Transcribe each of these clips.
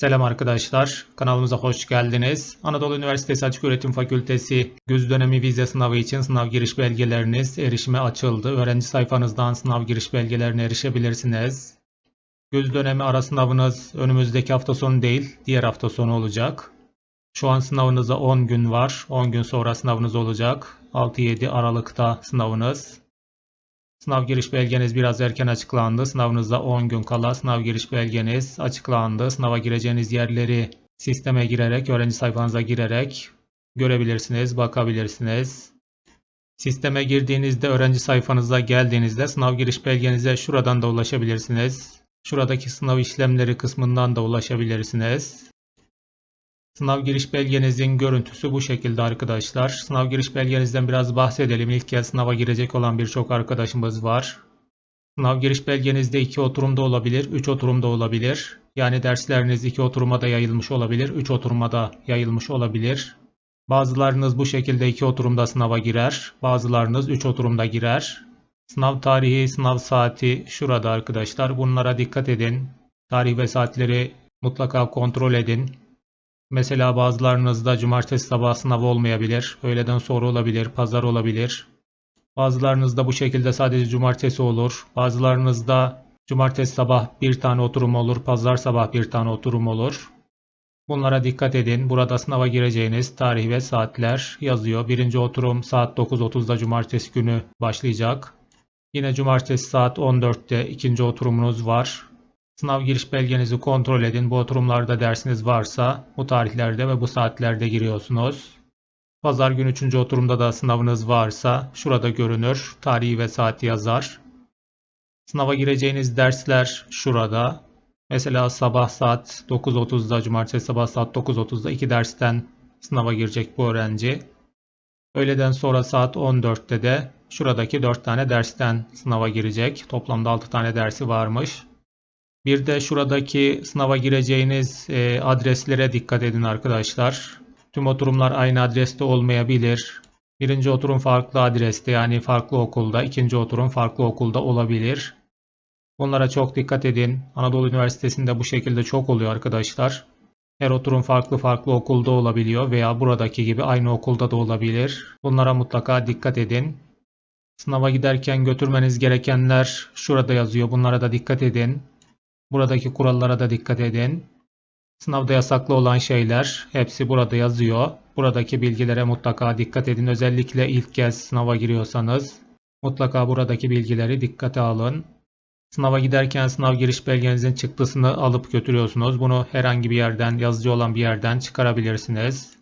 Selam arkadaşlar, kanalımıza hoş geldiniz. Anadolu Üniversitesi Açıköğretim Fakültesi güz dönemi vize sınavı için sınav giriş belgeleriniz erişime açıldı. Öğrenci sayfanızdan sınav giriş belgelerine erişebilirsiniz. Güz dönemi ara sınavınız önümüzdeki hafta sonu değil, diğer hafta sonu olacak. Şu an sınavınıza 10 gün var. 10 gün sonra sınavınız olacak. 6-7 Aralık'ta sınavınız. Sınav giriş belgeniz biraz erken açıklandı. Sınavınızda 10 gün kala sınav giriş belgeniz açıklandı. Sınava gireceğiniz yerleri sisteme girerek, öğrenci sayfanıza girerek görebilirsiniz, bakabilirsiniz. Sisteme girdiğinizde, öğrenci sayfanıza geldiğinizde sınav giriş belgenize şuradan da ulaşabilirsiniz. Şuradaki sınav işlemleri kısmından da ulaşabilirsiniz. Sınav giriş belgenizin görüntüsü bu şekilde arkadaşlar. Sınav giriş belgenizden biraz bahsedelim. İlk kez sınava girecek olan birçok arkadaşımız var. Sınav giriş belgenizde iki oturumda olabilir, üç oturumda olabilir. Yani dersleriniz iki oturuma da yayılmış olabilir, üç oturuma da yayılmış olabilir. Bazılarınız bu şekilde iki oturumda sınava girer, bazılarınız üç oturumda girer. Sınav tarihi, sınav saati şurada arkadaşlar. Bunlara dikkat edin. Tarih ve saatleri mutlaka kontrol edin. Mesela bazılarınızda cumartesi sabah sınav olmayabilir. Öğleden sonra olabilir, pazar olabilir. Bazılarınızda bu şekilde sadece cumartesi olur. Bazılarınızda cumartesi sabah bir tane oturum olur, pazar sabah bir tane oturum olur. Bunlara dikkat edin. Burada sınava gireceğiniz tarih ve saatler yazıyor. Birinci oturum saat 9.30'da cumartesi günü başlayacak. Yine cumartesi saat 14'te ikinci oturumunuz var. Sınav giriş belgenizi kontrol edin. Bu oturumlarda dersiniz varsa bu tarihlerde ve bu saatlerde giriyorsunuz. Pazar günü 3. oturumda da sınavınız varsa şurada görünür. Tarihi ve saati yazar. Sınava gireceğiniz dersler şurada. Mesela sabah saat 9.30'da, cumartesi sabah saat 9.30'da iki dersten sınava girecek bu öğrenci. Öğleden sonra saat 14'te de şuradaki 4 tane dersten sınava girecek. Toplamda 6 tane dersi varmış. Bir de şuradaki sınava gireceğiniz e, adreslere dikkat edin arkadaşlar. Tüm oturumlar aynı adreste olmayabilir. Birinci oturum farklı adreste yani farklı okulda, ikinci oturum farklı okulda olabilir. Bunlara çok dikkat edin. Anadolu Üniversitesi'nde bu şekilde çok oluyor arkadaşlar. Her oturum farklı farklı okulda olabiliyor veya buradaki gibi aynı okulda da olabilir. Bunlara mutlaka dikkat edin. Sınava giderken götürmeniz gerekenler şurada yazıyor. Bunlara da dikkat edin. Buradaki kurallara da dikkat edin. Sınavda yasaklı olan şeyler hepsi burada yazıyor. Buradaki bilgilere mutlaka dikkat edin. Özellikle ilk kez sınava giriyorsanız mutlaka buradaki bilgileri dikkate alın. Sınava giderken sınav giriş belgenizin çıktısını alıp götürüyorsunuz. Bunu herhangi bir yerden, yazıcı olan bir yerden çıkarabilirsiniz.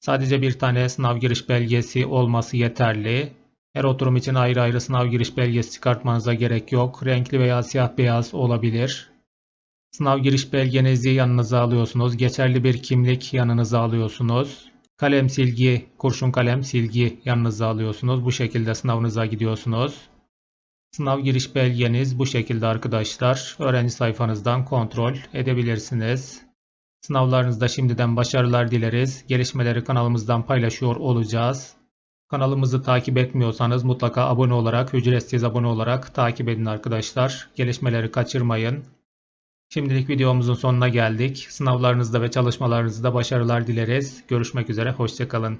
Sadece bir tane sınav giriş belgesi olması yeterli. Her oturum için ayrı ayrı sınav giriş belgesi çıkartmanıza gerek yok. Renkli veya siyah beyaz olabilir. Sınav giriş belgenizi yanınıza alıyorsunuz. Geçerli bir kimlik yanınıza alıyorsunuz. Kalem silgi, kurşun kalem silgi yanınıza alıyorsunuz. Bu şekilde sınavınıza gidiyorsunuz. Sınav giriş belgeniz bu şekilde arkadaşlar. Öğrenci sayfanızdan kontrol edebilirsiniz. Sınavlarınızda şimdiden başarılar dileriz. Gelişmeleri kanalımızdan paylaşıyor olacağız. Kanalımızı takip etmiyorsanız mutlaka abone olarak, ücretsiz abone olarak takip edin arkadaşlar. Gelişmeleri kaçırmayın. Şimdilik videomuzun sonuna geldik. Sınavlarınızda ve çalışmalarınızda başarılar dileriz. Görüşmek üzere, hoşçakalın.